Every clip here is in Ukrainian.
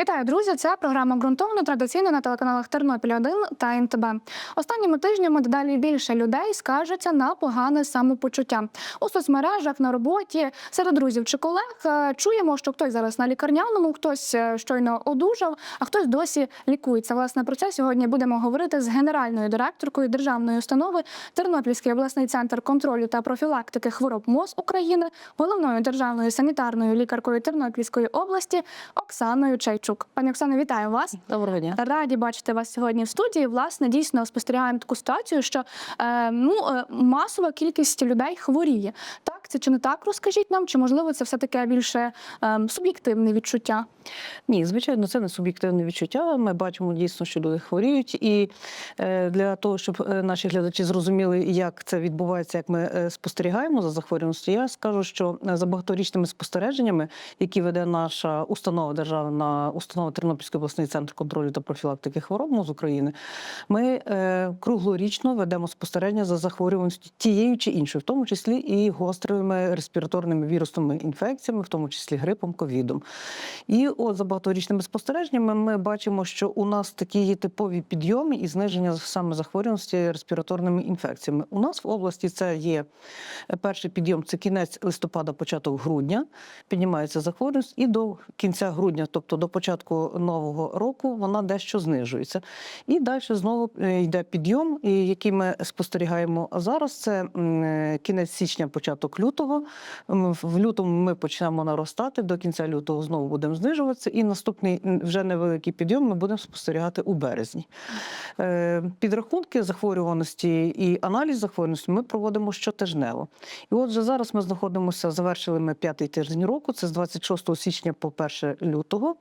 Вітаю, друзі! Це програма ґрунтовно традиційно на телеканалах Тернопіль 1 та НТБ. Останніми тижнями дедалі більше людей скаржаться на погане самопочуття у соцмережах, на роботі, серед друзів чи колег. е, Чуємо, що хтось зараз на лікарняному, хтось е, щойно одужав, а хтось досі лікується. Власне про це сьогодні будемо говорити з генеральною директоркою державної установи Тернопільський обласний центр контролю та профілактики хвороб МОЗ України, головною державною санітарною лікаркою Тернопільської області Оксаною Чайчук. Пані Оксано, вітаю вас. Доброго дня. Раді бачити вас сьогодні в студії. Власне, дійсно спостерігаємо таку ситуацію, що е, ну е, масова кількість людей хворіє. Так, це чи не так? Розкажіть нам, чи можливо це все таке більше е, суб'єктивне відчуття? Ні, звичайно, це не суб'єктивне відчуття. Ми бачимо дійсно, що люди хворіють. І е, для того, щоб е, наші глядачі зрозуміли, як це відбувається, як ми е, спостерігаємо за захворюваністю, я скажу, що за багаторічними спостереженнями, які веде наша установа державна установа Тернопільський обласний центр контролю та профілактики хвороб МОЗ України, ми е, круглорічно ведемо спостереження за захворюваністю тією чи іншою, в тому числі і гострими респіраторними вірусними інфекціями, в тому числі грипом, ковідом. І от за багаторічними спостереженнями ми бачимо, що у нас такі є типові підйоми і зниження саме захворюваності респіраторними інфекціями. У нас в області це є е, перший підйом, це кінець листопада, початок грудня. Піднімається захворюваність, і до кінця грудня, тобто до початку нового року, вона дещо знижується. І далі знову е, йде підйом, який ми спостерігаємо зараз. Це е, кінець січня, початок лютого. В лютому ми почнемо наростати, до кінця лютого знову будемо знижуватися, і наступний вже невеликий підйом ми будемо спостерігати у березні. Е, Підрахунки захворюваності і аналіз захворюваності ми проводимо щотижнево. І отже, зараз ми знаходимося, завершили ми п'ятий тиждень року, це з 26 січня по 1 лютого.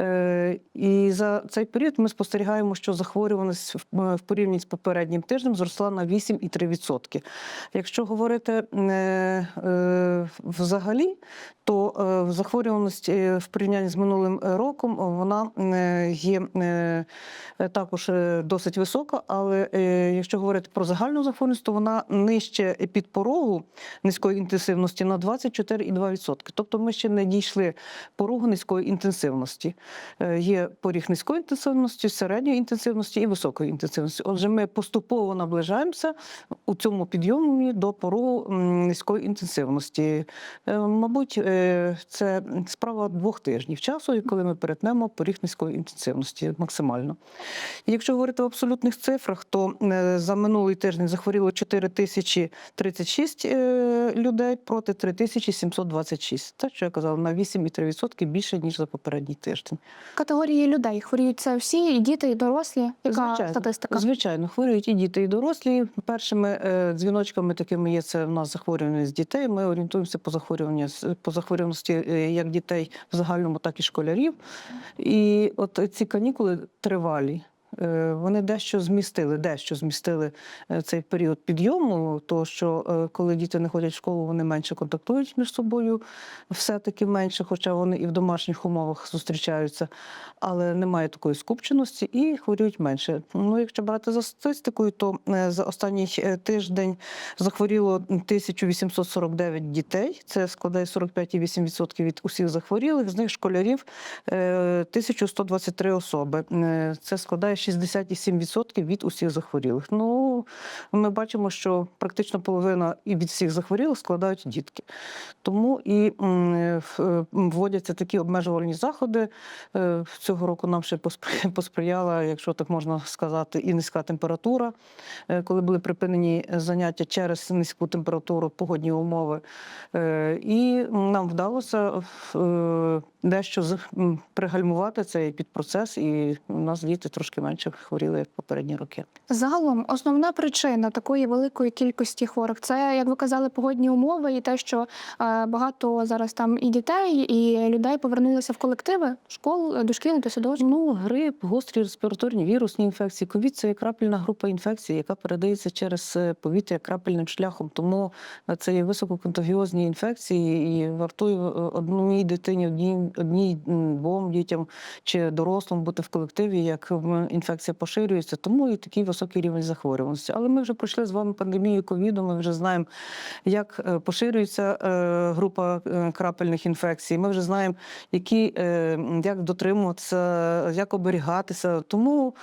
Е, І за цей період ми спостерігаємо, що захворюваність в- в порівнянні з попереднім тижнем зросла на 8,3%. Якщо говорити е, е, взагалі, то е, захворюваність е, в порівнянні з минулим е, роком е, вона е, є е, е, також е, досить висока, але е, якщо говорити про загальну захворюваність, то вона нижче підпорогу низької інтенсивності на 24,2%. Тобто ми ще не дійшли порогу низької інтенсивності. Е, Є поріг низької інтенсивності, середньої інтенсивності і високої інтенсивності. Отже, ми поступово наближаємося у цьому підйомі до порогу низької інтенсивності. Е, Мабуть, е, це справа двох тижнів часу, і коли ми перетнемо поріг низької інтенсивності максимально. Якщо говорити в абсолютних цифрах, то за минулий тиждень захворіло 4036 е, людей проти 3726. Це, що я казала, на 8,3% більше, ніж за попередній тиждень. Категорії людей хворіють це всі, і діти, і дорослі. Яка статистика? Звичайно, хворюють і діти, і дорослі. Першими е, дзвіночками такими є це в нас захворюваність дітей. Ми орієнтуємося по захворюванні по захворюваності е, як дітей в загальному, так і школярів. І от ці канікули тривалі. Е, Вони дещо змістили, дещо змістили е, цей період підйому, того що е, коли діти не ходять в школу, вони менше контактують між собою, все-таки менше, хоча вони і в домашніх умовах зустрічаються, але немає такої скупченості і хворіють менше. Ну, якщо брати за статистикою, то за останній тиждень захворіло 1849 дітей. Це складає 45,8% від усіх захворілих. З них школярів е, 1123 особи. Це складає 67% від усіх захворілих. Ну, ми бачимо, що практично половина і від всіх захворілих складають дітки. Тому і е, вводяться такі обмежувальні заходи. Е, Цього року нам ще посприяла, якщо так можна сказати, і низька температура. Е, Коли були припинені заняття через низьку температуру, погодні умови. І нам вдалося дещо пригальмувати цей підпроцес, і у нас діти трошки менше хворіли, як попередні роки. Загалом основна причина такої великої кількості хворих це, як ви казали, погодні умови і те, що е, багато зараз там і дітей, і людей повернулися в колективи школ, дошкільних та садочків. Ну, грип, гострі респіраторні вірусні інфекції. Ковід це є крапельна група інфекцій, яка передається через е, повітря крапельним шляхом. Тому е, це є висококонтагіозні інфекції, і вартує одній дитині, одній, одній двом дітям чи дорослим бути в колективі, як в інфекція поширюється, тому і такий високий рівень захворюваності. Але ми вже пройшли з вами пандемію ковіду. Ми вже знаємо, як е, поширюється е, група е, крапельних інфекцій. Ми вже знаємо, які як дотримуватися, як оберігатися. Тому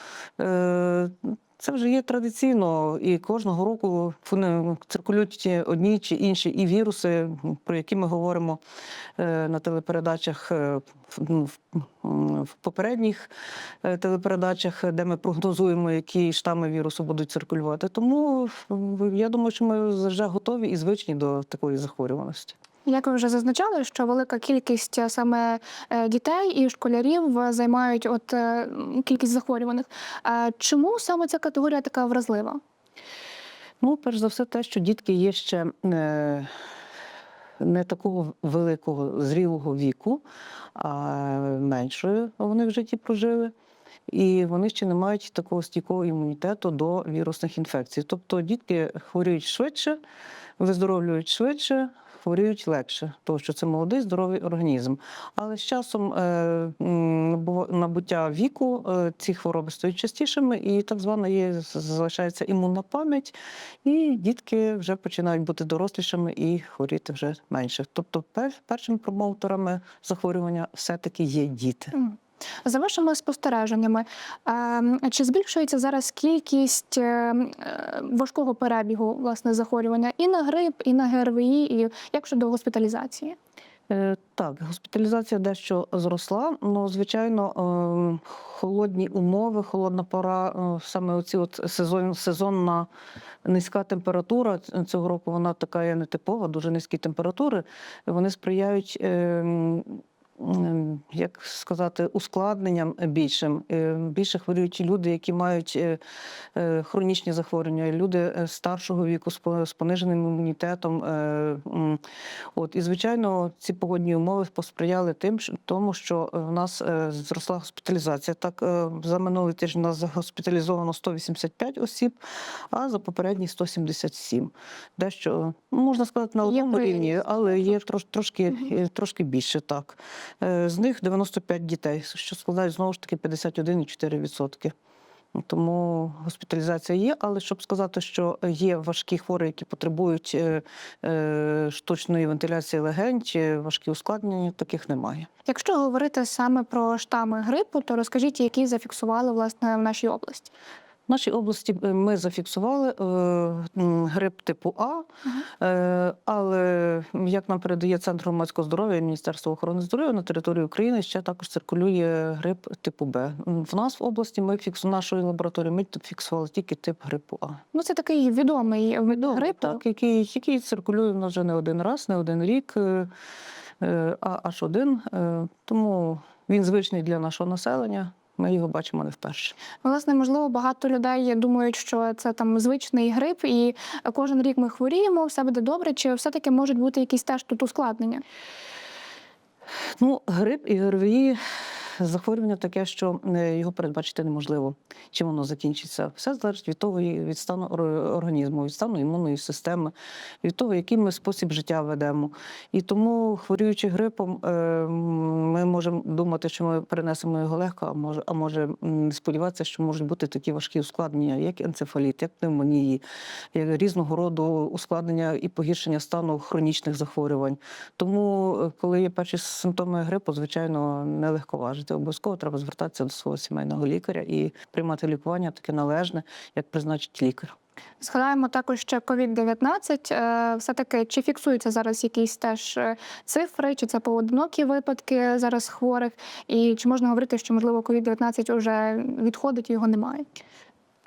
це вже є традиційно, і кожного року циркулюють одні чи інші і віруси, про які ми говоримо е, на телепередачах е, в- ну, в попередніх е, телепередачах, де ми прогнозуємо, які штами вірусу будуть циркулювати. Тому я думаю, що ми вже готові і звичні до такої захворюваності. Як ви вже зазначали, що велика кількість е, саме е, дітей і школярів е, займають от кількість захворюваних. Чому саме ця категорія така вразлива? Ну, перш за все, те, що дітки є ще не такого великого зрілого віку, а меншою вони в житті прожили. І вони ще не мають такого стійкого імунітету до вірусних інфекцій. Тобто дітки хворіють швидше, виздоровлюють швидше, хворіють легше, тому що це молодий здоровий організм. Але з часом е, набуття віку е, ці хвороби стають частішими, і так звана є залишається імунна пам'ять, і дітки вже починають бути дорослішими і хворіти вже менше. Тобто, пер- першими промоутерами захворювання все-таки є діти. За вашими спостереженнями, е, чи збільшується зараз кількість е, е, важкого перебігу власне захворювання і на грип, і на ГРВІ, і як щодо госпіталізації? Е, Так, госпіталізація дещо зросла. Ну, звичайно, е, холодні умови, холодна пора, е, саме оці от сезон, сезонна низька температура цього року, вона така є нетипова, дуже низькі температури. Вони сприяють. Як сказати, ускладненням більшим. Е, Більше хворіють люди, які мають е, е, хронічні захворювання, люди старшого віку з пониженим імунітетом. От і звичайно, ці погодні умови посприяли тим, тому, що в нас зросла госпіталізація. Так за минулий тиждень у нас госпіталізовано 185 осіб, а за попередній 177. Дещо ну, можна сказати на одному рівні, але є трошки, трошки більше так. Е, З них 95 дітей, що складають знову ж таки 51,4%. Тому госпіталізація є, але щоб сказати, що є важкі хворі, які потребують е, е, штучної вентиляції легень чи важкі ускладнення, таких немає. Якщо говорити саме про штами грипу, то розкажіть, які зафіксували власне в нашій області. В нашій області е, ми зафіксували е, грип типу А, е, але як нам передає Центр громадського здоров'я і Міністерство охорони здоров'я на території України ще також циркулює грип типу Б. В нас в області ми фіксу нашої лабораторії ми фіксували тільки тип грипу А. Ну це такий відомий вид Відомо, грипу. так, який, який циркулює в нас вже не один раз, не один рік, а аж один. Тому він звичний для нашого населення. Ми його бачимо не вперше. Власне, можливо, багато людей думають, що це там звичний грип, і кожен рік ми хворіємо, все буде добре. Чи все-таки можуть бути якісь теж тут ускладнення? Ну, грип і ГРВІ захворювання таке, що е, його передбачити неможливо, чим воно закінчиться. Все залежить від того, від стану організму, від стану імунної системи, від того, який ми спосіб життя ведемо. І тому, хворіючи грипом, е, ми можемо думати, що ми перенесемо його легко, а може, а може сподіватися, що можуть бути такі важкі ускладнення, як енцефаліт, як пневмонії, як різного роду ускладнення і погіршення стану хронічних захворювань. Тому, е, коли є перші симптоми грипу, звичайно, не легковажити. Обов'язково треба звертатися до свого сімейного лікаря і приймати лікування таке належне, як призначить лікар. Згадаємо також ще COVID-19. Е, Все-таки чи фіксуються зараз якісь теж е, цифри, чи це поодинокі випадки зараз хворих, і чи можна говорити, що можливо COVID-19 вже відходить, і його немає?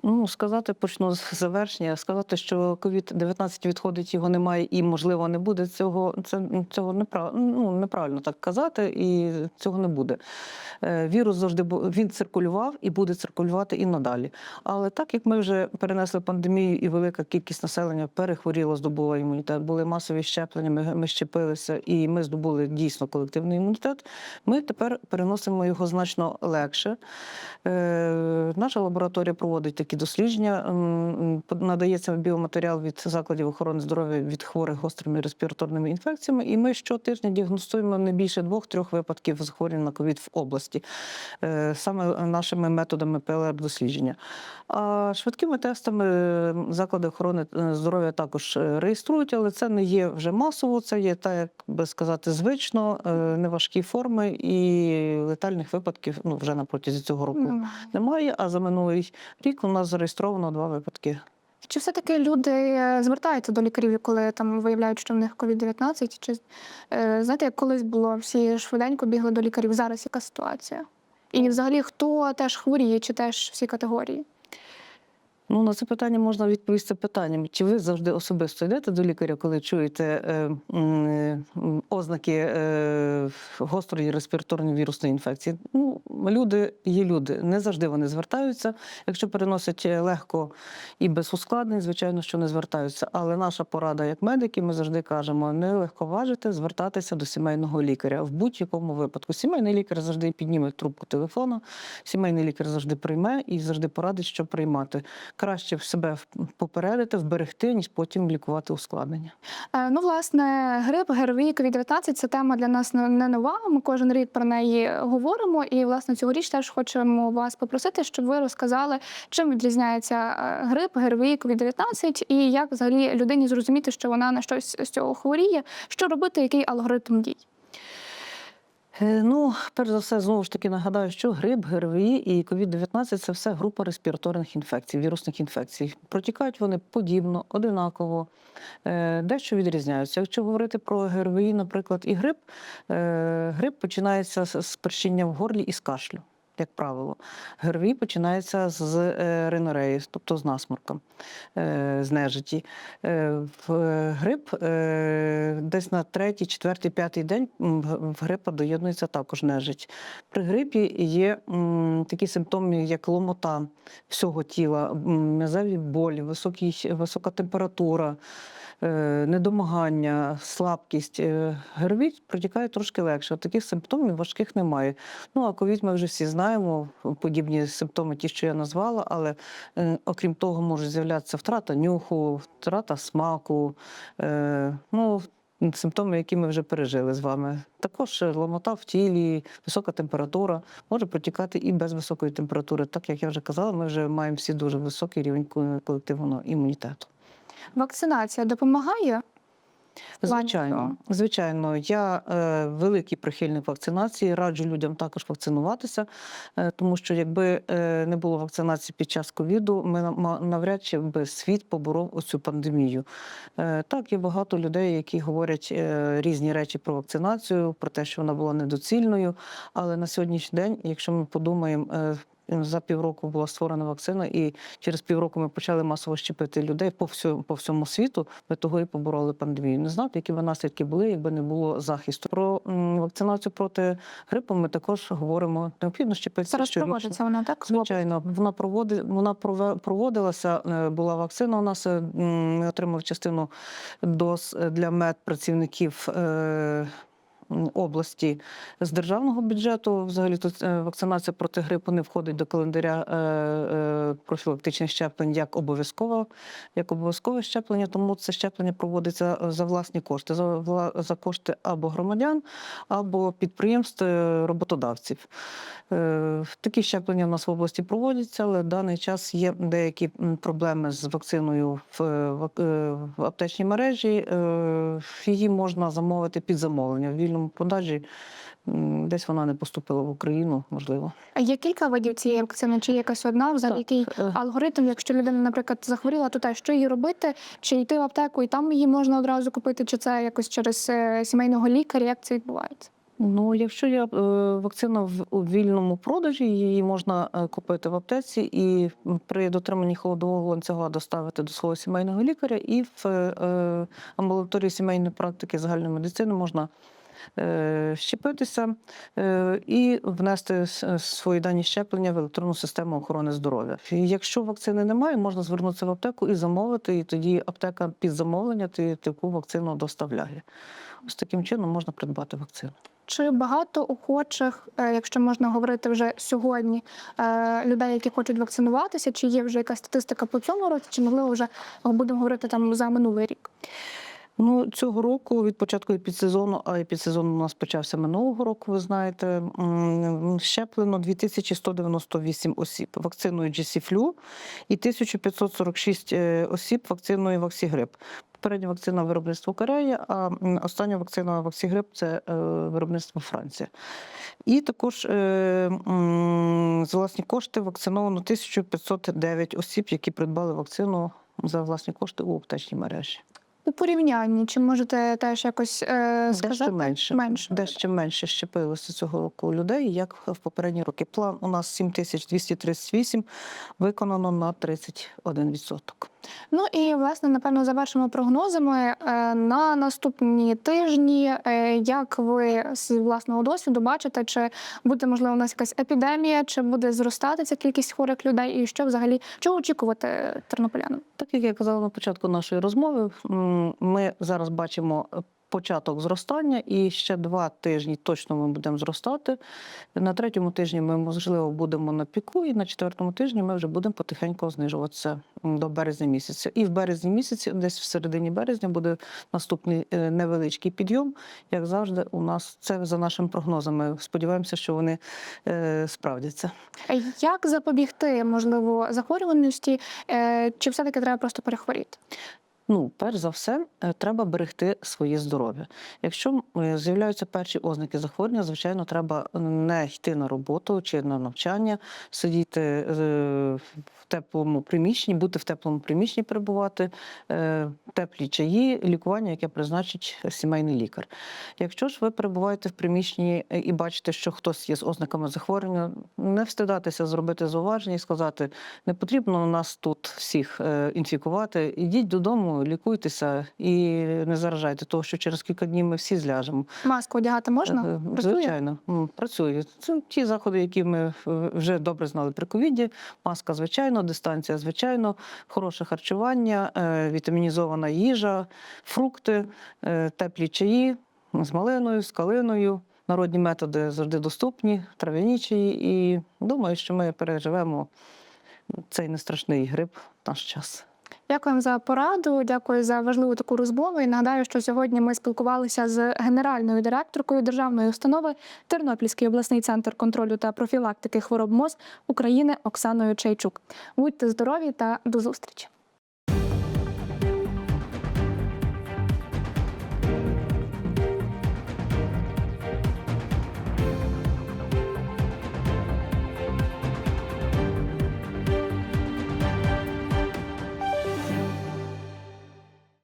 Ну, сказати почну з завершення. Сказати, що COVID-19 відходить, його немає і, можливо, не буде. Цього це цього неправ, ну, неправильно так казати, і цього не буде. Е, Вірус завжди він циркулював і буде циркулювати і надалі. Але так як ми вже перенесли пандемію, і велика кількість населення перехворіла, здобула імунітет, були масові щеплення, ми, ми щепилися, і ми здобули дійсно колективний імунітет. Ми тепер переносимо його значно легше. Е, Наша лабораторія проводить такі такі дослідження. М, м, Надається біоматеріал від закладів охорони здоров'я від хворих гострими респіраторними інфекціями, і ми щотижня діагностуємо не більше двох-трьох випадків захворювань на ковід в області е, саме нашими методами ПЛР-дослідження. А швидкими тестами е, заклади охорони е, здоров'я також е, реєструють, але це не є вже масово, це є так, як би сказати, звично, неважкі форми і летальних випадків ну, вже на протязі цього року Немає. немає. А за минулий рік у нас зареєстровано два випадки. Чи все-таки люди е, звертаються до лікарів, коли там виявляють, що в них COVID-19? Чи е, знаєте, як колись було, всі швиденько бігли до лікарів? Зараз яка ситуація? І взагалі хто теж хворіє, чи теж всі категорії? Ну, на це питання можна відповісти питанням. Чи ви завжди особисто йдете до лікаря, коли чуєте е, е, ознаки е, гострої респіраторної вірусної інфекції? Ну, люди є люди, не завжди вони звертаються. Якщо переносять е, легко і без ускладнень, звичайно, що не звертаються. Але наша порада як медики, ми завжди кажемо, не легковажити звертатися до сімейного лікаря в будь-якому випадку. Сімейний лікар завжди підніме трубку телефону, сімейний лікар завжди прийме і завжди порадить, що приймати краще себе попередити, вберегти, ніж потім лікувати ускладнення. Е, Ну, власне, грип, ГРВІ, COVID-19 – це тема для нас не нова. Ми кожен рік про неї говоримо. І, власне, цьогоріч теж хочемо вас попросити, щоб ви розказали, чим відрізняється е, грип, ГРВІ, COVID-19 і як взагалі людині зрозуміти, що вона на щось з цього хворіє, що робити, який алгоритм дій. Е, Ну, перш за все, знову ж таки нагадаю, що грип, ГРВІ і COVID-19 – це все група респіраторних інфекцій, вірусних інфекцій. Протікають вони подібно, одинаково, е, дещо відрізняються. Якщо говорити про ГРВІ, наприклад, і грип, е, грип починається з першіння в горлі і з кашлю. Як правило, ГРВІ починається з е, ринореї, тобто з насморком, е, з нежиті. Е, В грип десь на третій, четвертий, п'ятий день в- грипа доєднується також нежить. При грипі є такі симптоми, як ломота всього тіла, м'язеві болі, високий, висока температура. Е, Недомагання, слабкість. Е, ГРВІ протікає трошки легше. От Таких симптомів важких немає. Ну а ковід ми вже всі знаємо. Подібні симптоми, ті, що я назвала, але е, окрім того, може з'являтися втрата нюху, втрата смаку. Ну, Симптоми, які ми вже пережили з вами. Також ломота в тілі, висока температура може протікати і без високої температури. Так як я вже казала, ми вже маємо всі дуже високий рівень колективного імунітету. Вакцинація допомагає? Звичайно, звичайно, я е, великий прихильник вакцинації, раджу людям також вакцинуватися, е, тому що якби е, не було вакцинації під час ковіду, ми навряд чи би світ поборов оцю пандемію. Е, так, є багато людей, які говорять е, різні речі про вакцинацію, про те, що вона була недоцільною. Але на сьогоднішній день, якщо ми подумаємо, е, за півроку була створена вакцина, і через півроку ми почали масово щепити людей по всьому, по всьому світу. Ми того і побороли пандемію. Не знати, які б наслідки були, якби не було захисту. Про вакцинацію проти грипу ми також говоримо. Необхідно щепитися Зараз щорічно. проводиться вона так? Звичайно, вона проводи, вона проводилася. е, Була вакцина. У нас е, ми отримали частину доз е, для медпрацівників. Області з державного бюджету взагалі тут е, вакцинація проти грипу не входить до календаря е, е, профілактичних щеплень як обов'язково, як обов'язкове щеплення, тому це щеплення проводиться за власні кошти, за, за кошти або громадян, або підприємств роботодавців. Такі щеплення в нас в області проводяться, але в даний час є деякі проблеми з вакциною в, аптечній мережі. Її можна замовити під замовлення в вільному продажі. Десь вона не поступила в Україну, можливо. А Є кілька видів цієї вакцини, чи якась одна, взагалі який Е, алгоритм, якщо людина, наприклад, захворіла, то те, що їй робити, чи йти в аптеку і там її можна одразу купити, чи це якось через е, сімейного лікаря, як це відбувається? Ну, якщо є е, вакцина в у вільному продажі, її можна купити в аптеці і при дотриманні холодового ланцюга доставити до свого сімейного лікаря, і в амбулаторії сімейної практики загальної медицини можна щепитися е, і внести свої дані щеплення в електронну систему охорони здоров'я. Якщо вакцини немає, можна звернутися в аптеку і замовити, і тоді аптека під замовлення ти- таку вакцину доставляє. Ось таким чином можна придбати вакцину. чи багато охочих, е, якщо можна говорити вже сьогодні, е, людей, які хочуть вакцинуватися? Чи є вже якась статистика по цьому році, чи можливо вже будемо говорити там за минулий рік? Ну, цього року від початку епідсезону, а епідсезон у нас почався минулого року, ви знаєте, щеплено 2198 осіб вакциною GC-Flu і 1546 е, осіб вакциною Ваксігрип. Попередня вакцина виробництво Корея, а остання вакцина Ваксігрип це е, виробництво Франція. І також е, за власні кошти вакциновано 1509 осіб, які придбали вакцину за власні кошти у аптечній мережі. У порівнянні, чи можете теж якось е, сказати? Дещо менше. Менше. Дещо менше щепилося цього року людей, як в попередні роки. План у нас 7238, виконано на 31%. Ну і власне, напевно, завершимо прогнозами е, на наступні тижні. Е, Як ви з власного досвіду бачите, чи буде можливо у нас якась епідемія, чи буде зростати ця кількість хворих людей, і що взагалі чого очікувати тернополянам? Так як я казала на початку нашої розмови, ми зараз бачимо е, початок зростання, і ще два тижні точно ми будемо зростати. На третьому тижні ми, можливо, будемо на піку, і на четвертому тижні ми вже будемо потихеньку знижуватися до березня місяця. І в березні місяці, десь в середині березня, буде наступний е, невеличкий підйом. Як завжди, у нас це за нашими прогнозами. Сподіваємося, що вони е, справдяться. Як запобігти можливо захворюваності, чи все таки треба просто перехворіти? Ну, перш за все, е, треба берегти своє здоров'я. Якщо е, з'являються перші ознаки захворювання, звичайно, треба не йти на роботу чи на навчання, сидіти е, в теплому приміщенні, бути в теплому приміщенні, перебувати, е, теплі чаї, лікування, яке призначить сімейний лікар. Якщо ж ви перебуваєте в приміщенні е, і бачите, що хтось є з ознаками захворювання, не встидатися зробити зауваження і сказати, не потрібно нас тут всіх е, інфікувати. Ідіть додому, лікуйтеся і не заражайте, того що через кілька днів ми всі зляжемо. Маску одягати можна? Е, Звичайно, працює. Це ті заходи, які ми е, вже добре знали при ковіді. Маска, звичайно, дистанція, звичайно, хороше харчування, е, вітамінізована їжа, фрукти, е, теплі чаї з малиною, з калиною. Народні методи завжди доступні, трав'яні чаї. І думаю, що ми переживемо цей нестрашний грип наш час. Дякуємо за пораду. Дякую за важливу таку розмову. І нагадаю, що сьогодні ми спілкувалися з генеральною директоркою державної установи Тернопільський обласний центр контролю та профілактики хвороб МОЗ України Оксаною Чайчук. Будьте здорові та до зустрічі.